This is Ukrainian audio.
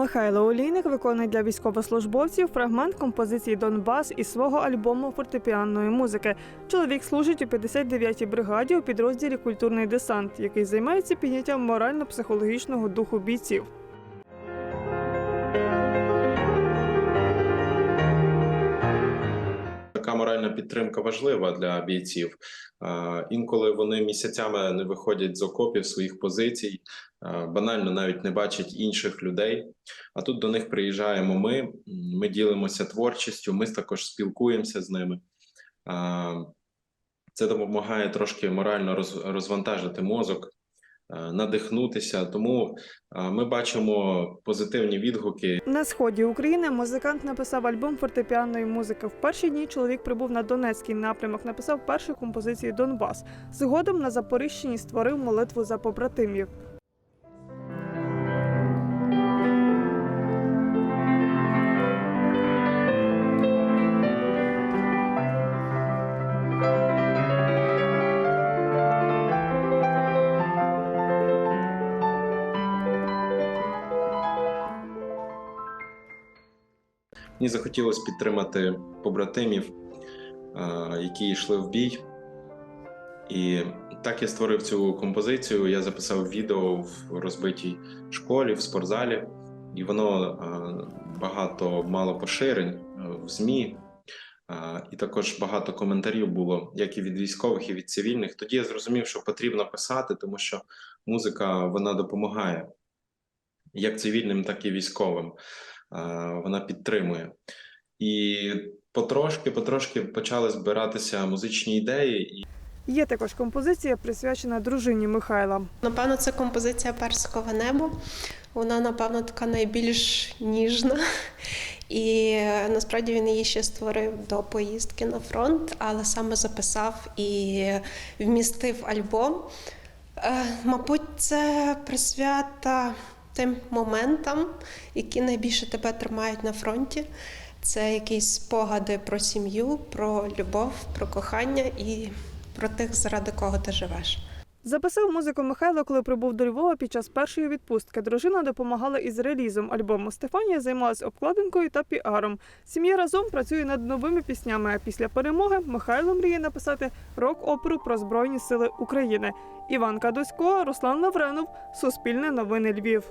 Михайло Олійник виконує для військовослужбовців фрагмент композиції Донбас із свого альбому фортепіанної музики. Чоловік служить у 59-й бригаді у підрозділі Культурний десант, який займається підняттям морально-психологічного духу бійців. Така моральна підтримка важлива для бійців. Інколи вони місяцями не виходять з окопів своїх позицій, банально навіть не бачать інших людей. А тут до них приїжджаємо ми. Ми ділимося творчістю, ми також спілкуємося з ними. Це допомагає трошки морально роз- розвантажити мозок, надихнутися. Тому е, ми бачимо позитивні відгуки На сході України музикант написав альбом фортепіаної музики. В перші дні чоловік прибув на Донецький напрямок, написав першу композицію Донбас. Згодом на Запоріжчині створив молитву за побратимів. Мені захотілося підтримати побратимів, які йшли в бій. І так я створив цю композицію. Я записав відео в розбитій школі, в спортзалі, і воно багато мало поширень в ЗМІ. І також багато коментарів було як і від військових, і від цивільних. Тоді я зрозумів, що потрібно писати, тому що музика вона допомагає як цивільним, так і військовим. Е, Вона підтримує. І потрошки, потрошки почали збиратися музичні ідеї. Є також композиція, присвячена дружині Михайла. Напевно, це композиція персикове небо. Вона, напевно, така найбільш ніжна. І насправді він її ще створив до поїздки на фронт, але саме записав і вмістив альбом. Е, Мабуть, це присвята тим моментам, які найбільше тебе тримають на фронті. Це якісь спогади про сім'ю, про любов, про кохання і про тих, заради кого ти живеш. Записав музику Михайло, коли прибув до Львова під час першої відпустки. Дружина допомагала із релізом альбому. Стефанія займалась обкладинкою та піаром. Сім'я разом працює над новими піснями. А після перемоги Михайло мріє написати рок-оперу про Збройні Сили України. Іван Кадосько, Руслан Лавренов, Суспільне новини Львів.